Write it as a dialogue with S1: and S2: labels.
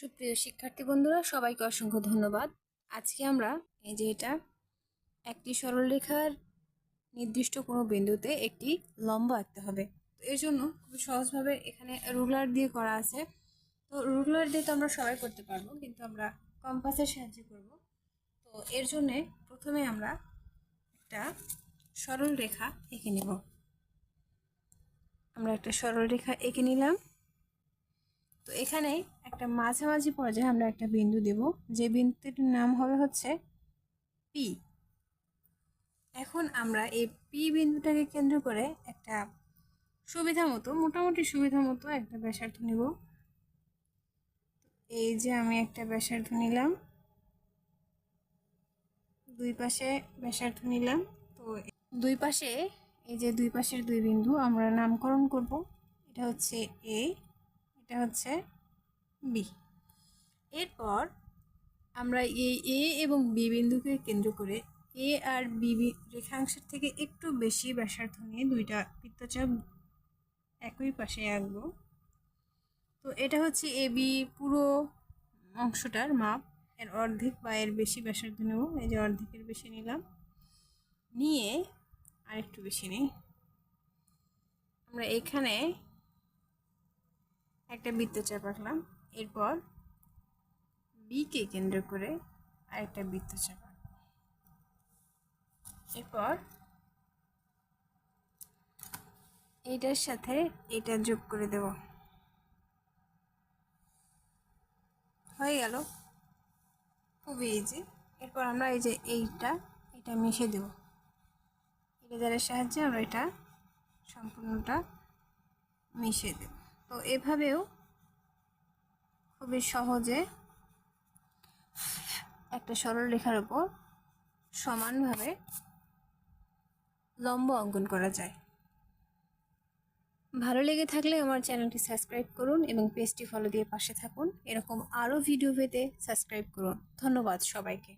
S1: সুপ্রিয় শিক্ষার্থী বন্ধুরা, সবাইকে অসংখ্য ধন্যবাদ। আজকে আমরা এই যে এটা, একটি সরলরেখার নির্দিষ্ট কোনো বিন্দুতে একটি লম্ব আঁকতে হবে। তো এর জন্য খুব সহজভাবে এখানে রুলার দিয়ে করা আছে। তো রুলার দিয়ে তো আমরা সবাই করতে পারব, কিন্তু আমরা কম্পাসের সাহায্যে করব। তো এর জন্যে প্রথমে আমরা একটা সরল রেখা এঁকে নেব। আমরা একটা সরল রেখা এঁকে নিলাম। তো এখানে একটা মাঝামাঝি পর্যায়ে আমরা একটা বিন্দু দেব। যে বিন্দুটির নাম হবে হচ্ছে পি এখন আমরা এই পি বিন্দুটাকে কেন্দ্র করে একটা সুবিধা মতো, মোটামুটি সুবিধা মতো একটা ব্যাসার্ধ নিব। এই যে আমি একটা ব্যাসার্ধ নিলাম। দুই পাশে ব্যাসার্ধ নিলাম। তো দুই পাশে, এই যে দুই পাশের দুই বিন্দু আমরা নামকরণ করব। এটা হচ্ছে এ এটা হচ্ছে বি এরপর আমরা এই এ এবং বি বিন্দুকে কেন্দ্র করে এ আর বি রেখাংশের থেকে একটু বেশি ব্যাসার্ধ নিয়ে দুইটা বৃত্তচাপ একই পাশে আঁকবো। তো এটা হচ্ছে এ বি পুরো অংশটার মাপ। এর অর্ধেক বা এর বেশি ব্যাসার্ধ নেব। এই যে অর্ধেকের বেশি নিলাম। নিয়ে আরেকটু বেশি নিই। আমরা এখানে একটা বৃত্তচাপ আঁকলাম। এরপর বিকে কেন্দ্র করে আরেকটা বৃত্তচাপ। এরপর এইটার সাথে এটা যোগ করে দেব। হয়ে গেল। খুবই ইজি এরপর আমরা এই যে এইটা, এটা মিশে দেব। ইরেজারের সাহায্যে আমরা এটা সম্পূর্ণটা মিশিয়ে দেব। তো এভাবেও খুবই সহজে একটা সরল রেখার উপর সমানভাবে লম্ব অঙ্কন করা যায়। ভালো লেগে থাকলে আমার চ্যানেলটি সাবস্ক্রাইব করুন এবং পেজটি ফলো দিয়ে পাশে থাকুন। এরকম আরও ভিডিও পেতে সাবস্ক্রাইব করুন। ধন্যবাদ সবাইকে।